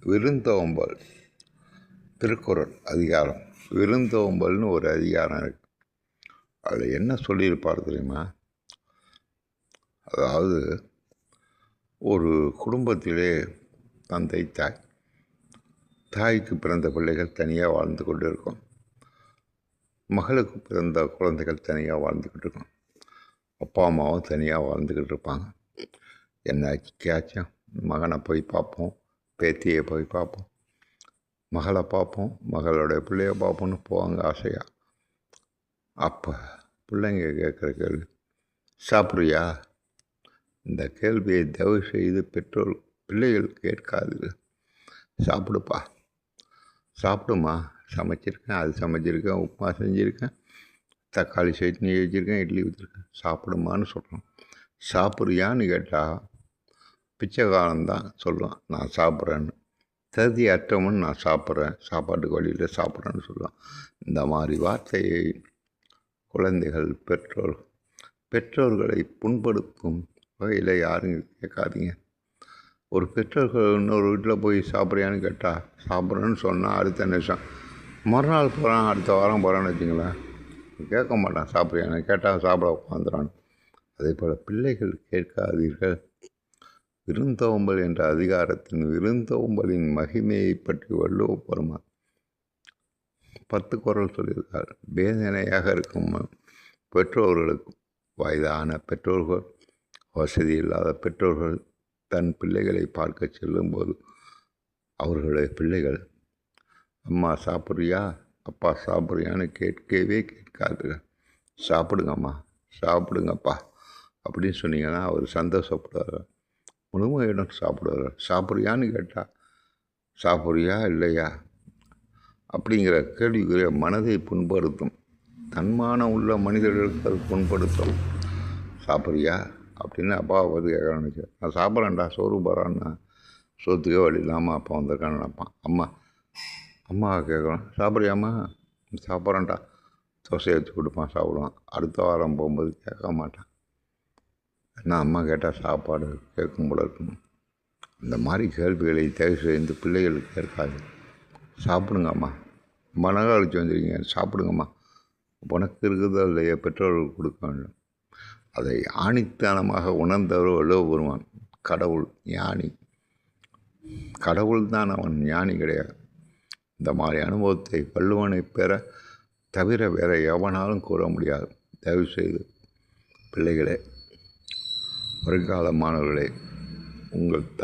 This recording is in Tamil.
விருந்தோம்பல் திருக்குறள் அதிகாரம். விருந்தோம்பல்னு ஒரு அதிகாரம் இருக்கு. அதில் என்ன சொல்லியிருப்பார் தெரியுமா? அதாவது ஒரு குடும்பத்திலே தந்தை தாய் தாய்க்கு பிறந்த பிள்ளைகள் தனியாக வாழ்ந்து கொண்டு இருக்கும் மகளுக்கு பிறந்த குழந்தைகள் தனியாக வாழ்ந்துக்கிட்டு இருக்கும் அப்பா அம்மாவும் தனியாக வாழ்ந்துக்கிட்டு இருப்பாங்க. என்ன என்னாச்சும் மகனை போய் பார்ப்போம். பேத்தியை போய் பார்ப்போம். மகளை பார்ப்போம். மகளோட பிள்ளைய பார்ப்போம்னு போவாங்க ஆசையாக அப்போ பிள்ளைங்க கேட்குற கேள்வி சாப்பிட்றியா? இந்த கேள்வியை தயவு செய்து பெற்றோர் பிள்ளைகள் கேட்காது சாப்பிடுப்பா. சாப்பிடுமா? சமைச்சிருக்கேன். அது சமைச்சிருக்கேன். உப்புமா செஞ்சுருக்கேன். தக்காளி சட்னி வச்சுருக்கேன். இட்லி வச்சுருக்கேன். சாப்பிடுமான்னு சொல்கிறோம் சாப்பிட்றியான்னு கேட்டால் பிச்சைக்காரன் சொல்லுவான் நான் சாப்பிட்றேன்னு. தகுதி அற்றவன் நான் சாப்பிட்றேன் சாப்பாட்டுக்கு வழியில் சாப்பிட்றேன்னு சொல்லுவான். இந்த மாதிரி வார்த்தையை குழந்தைகள் பெற்றோர் பெற்றோர்களை புண்படுத்தும் வகையில் யாரும் கேட்காதீங்க. ஒரு பெற்றோர்கள் இன்னொரு வீட்டில் போய் சாப்பிட்றியான்னு கேட்டால் சாப்பிட்றேன்னு சொன்னால் அடுத்த நிமிஷம். மறுநாள் போகிறான் அடுத்த வாரம் போகிறான்னு வச்சுங்களேன் கேட்க மாட்டான் சாப்பிட்றியான்னு கேட்டால் சாப்பிட உட்காந்துறான். அதே போல் பிள்ளைகள் கேட்காதீர்கள். விருந்தோம்பல் என்ற அதிகாரத்தின் விருந்தோம்பலின் மகிமையை பற்றி வள்ளுவ பெருமான் பத்து குரல் சொல்லியிருக்கார். வேதனையாக இருக்கும் பெற்றோர்களுக்கும் வயதான பெற்றோர்கள் வசதி இல்லாத பெற்றோர்கள் தன் பிள்ளைகளை பார்க்க செல்லும்போது அவர்களுடைய பிள்ளைகள் அம்மா சாப்பிட்றியா? அப்பா சாப்பிட்றியான்னு கேட்கவே கேட்காதுங்க சாப்பிடுங்கம்மா சாப்பிடுங்கப்பா அப்படின்னு சொன்னீங்கன்னா அவர் சந்தோஷப்படுவார். முழுமையிடம் சாப்பிடுவார். சாப்பிட்றியான்னு கேட்டால் சாப்பிட்றியா இல்லையா? அப்படிங்கிற கேள்விக்குரிய மனதை புண்படுத்தும். தன்மானம் உள்ள மனிதர்களுக்கு அது புண்படுத்தும் சாப்பிட்றியா? அப்படின்னு அப்பாவை பார்த்து கேட்குறான்னு நான் சாப்பிட்றேன்டா சோறு போகிறான்னா சோத்துக்கே வழி இல்லாமல் அப்பா வந்திருக்கான்னு நினைப்பான். அம்மா அம்மா கேட்குறான் சாப்பிட்றியாம்மா? சாப்பிட்றேன்டா. தோசையை வச்சு கொடுப்பான் சாப்பிடுவான். அடுத்த வாரம் போகும்போது கேட்க மாட்டான். ஏன்னா அம்மா கேட்டால் சாப்பாடு கேட்கும் போல இருக்கும். இந்த மாதிரி கேள்விகளை தயவு செய்து பிள்ளைகளுக்கு கேட்காது சாப்பிடுங்கம்மா மன கழிச்சு வந்துருக்கீங்க. சாப்பிடுங்கம்மா உனக்கு இருக்குதோ இல்லையோ பெற்றோர்கள் கொடுக்க வேண்டும். அதை ஆணித்தனமாக உணர்ந்தவரோ எழுவ வருவான் கடவுள் ஞானி. கடவுள் தான் அவன் ஞானி கிடையாது. இந்த மாதிரி அனுபவத்தை வள்ளுவனை பெற தவிர வேற எவனாலும் கூற முடியாது. தயவு செய்து பிள்ளைகளே வருங்கால மாணவர்களே உங்கள் த